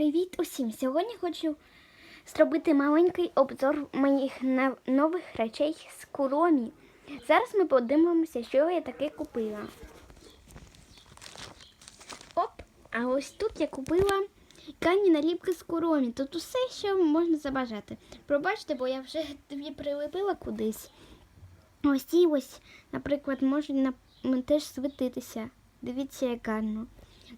Привіт усім! Сьогодні хочу зробити маленький обзор моїх нових речей з Куромі. Зараз ми подивимося, що я таке купила. Оп! А ось тут я купила кані наліпки з Куромі. Тут усе, що можна забажати. Пробачте, бо я вже тобі прилепила кудись. Ось ці ось, наприклад, можуть теж світитися. Дивіться, як гарно.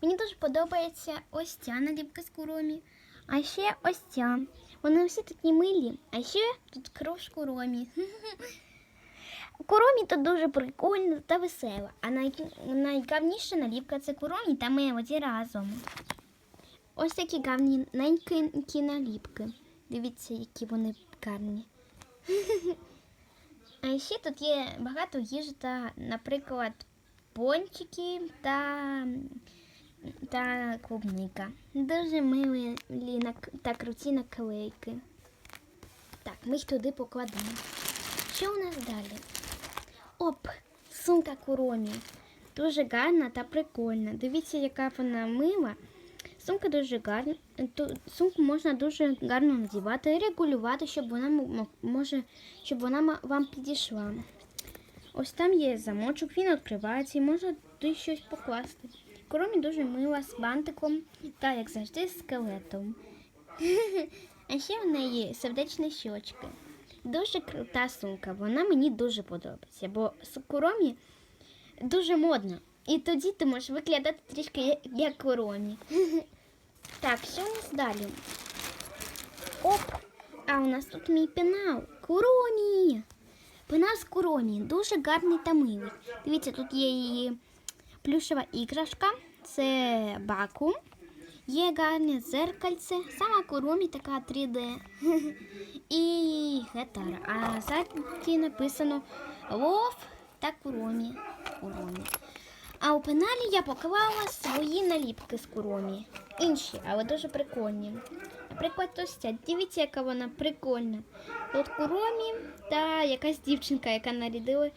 Мені дуже подобається ось ця наліпка з куромі. А ще ось ця. Вони всі такі милі. А ще тут кров з куромі. Куромі тут дуже прикольно та весело. А най... найгарніша наліпка це куромі та мелоді разом. Ось такі гарні ненькі наліпки. Дивіться, які вони гарні. А ще тут є багато їжі та, наприклад, пончики та, та клубника. Дуже милі та круті наклейки. Так, ми їх туди покладемо. Що у нас далі? Оп, сумка куромі. Дуже гарна та прикольна. Дивіться, яка вона мила. Сумка дуже гарна. Сумку можна дуже гарно надівати і регулювати, щоб вона може, щоб вона вам підійшла. Ось там є замочок, він відкривається і можна туди щось покласти. Коромі дуже мила з бантиком та, як завжди, з скелетом. А ще в неї сердечні щочки. Дуже крута сумка. Вона мені дуже подобається, бо з Куромі дуже модно. І тоді ти можеш виглядати трішки як Куромі. Так, що у нас далі? Оп! А у нас тут мій пенал. Куромі! Пенал з Куромі. Дуже гарний та милий. Дивіться, тут є її плюшева іграшка. Це баку. Є гарне дзеркальце. Сама Куромі така 3D. І гітара. А ззаді написано Лов та Куромі. Куромі. А у пеналі я поклала свої наліпки з куромі. Інші, але дуже прикольні. Наприклад, ось ця. Дивіться, яка вона прикольна. Тут куромі та якась дівчинка, яка нарядила,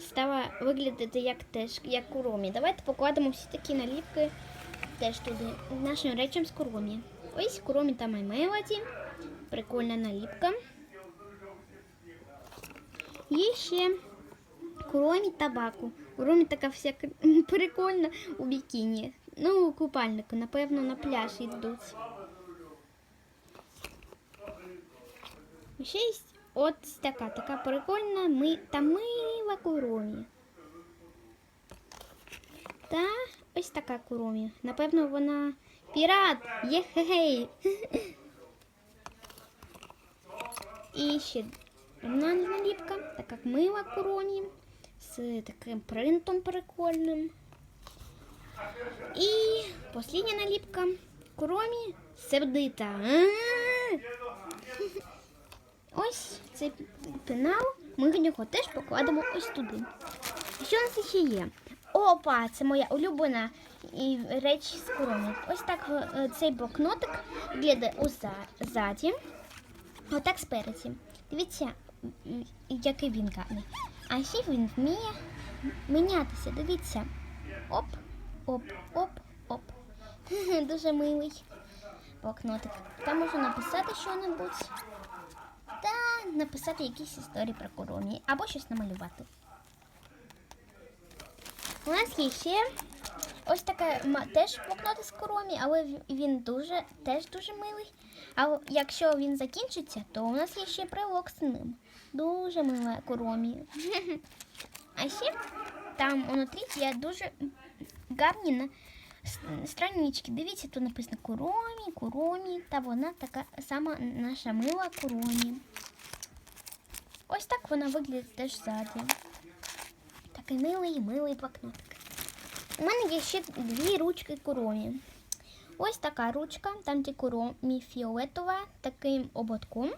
стала виглядати як теж як куромі. Давайте покладемо всі такі наліпки теж туди, нашим речам з куромі. Ось куромі та маймелоді. Прикольна наліпка. Є ще Куромі табаку. Куромі така вся прикольна у бікіні. Ну, у купальнику, напевно, на пляж йдуть. Ще є от така, така прикольна ми та мила куромі. Та ось така куромі. Напевно, вона пірат. Є-хей. І ще одна наліпка, така як мила куромі з таким принтом прикольним. І остання наліпка куромі сердита. А-а-а! Ось цей пенал. Ми його теж покладемо ось туди. Що у нас ще є? Опа, це моя улюблена реч з куромі. Ось так е, цей блокнотик уза- ззаді. Отак спереді. Дивіться, який він гарний. А ще він вміє мінятися. Дивіться. Оп, оп, оп, оп. Дуже милий блокнотик. Там можна написати що-небудь. Написати якісь історії про куромі або щось намалювати. У нас є ще ось така теж блокноти з куромі, але він дуже теж дуже милий. А якщо він закінчиться, то у нас є ще прилог з ним. Дуже мила куромі. А ще там унутрі є дуже гарні странички. Дивіться, тут написано куромі, куромі, та вона така сама наша мила куромі. Ось так вона виглядає теж ззаді. Такий милий, милий блокнотик. У мене є ще дві ручки куромі. Ось така ручка, там де куромі фіолетова, таким ободком.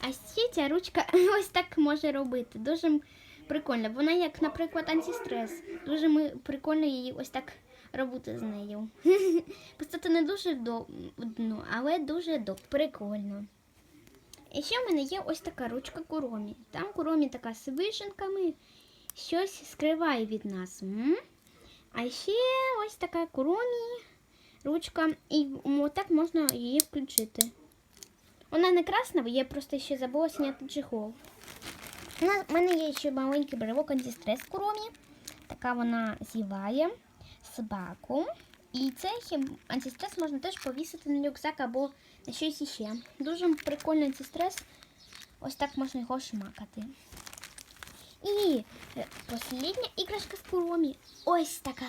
А ще ця ручка ось так може робити. Дуже прикольно. Вона як, наприклад, антистрес. Дуже прикольно її ось так робити з нею. Просто не дуже до, ну, але дуже до, прикольно. І ще в мене є ось така ручка куромі. Там куромі така з вишенками, щось скриває від нас. А ще ось така куромі ручка, і так можна її включити. Вона не красна, бо я просто ще забула зняти чехол. У мене є ще маленький брелок антистрес куромі. Така вона зіває собаку. І цей антистрес можна теж повісити на рюкзак або на щось іще. Дуже прикольний антистрес. Ось так можна його шмакати. І е, послідня іграшка з куромі. Ось така.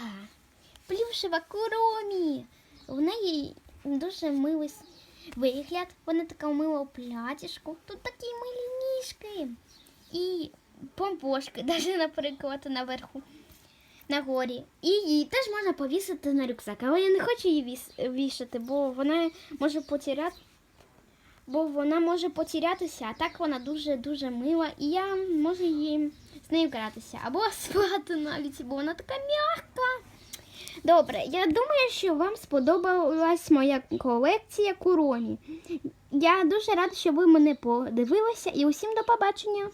Плюшева куромі. В неї дуже милий вигляд. Вона така мила у платіжку. Тут такі милі ніжки. І помпошки, навіть, наприклад, наверху. На горі. І її теж можна повісити на рюкзак. Але я не хочу її вішати, бо вона може потеряти. Бо вона може потерятися, а так вона дуже-дуже мила, і я можу її з нею гратися. Або спати навіть, бо вона така м'яка. Добре, я думаю, що вам сподобалась моя колекція куромі. Я дуже рада, що ви мене подивилися, і усім до побачення.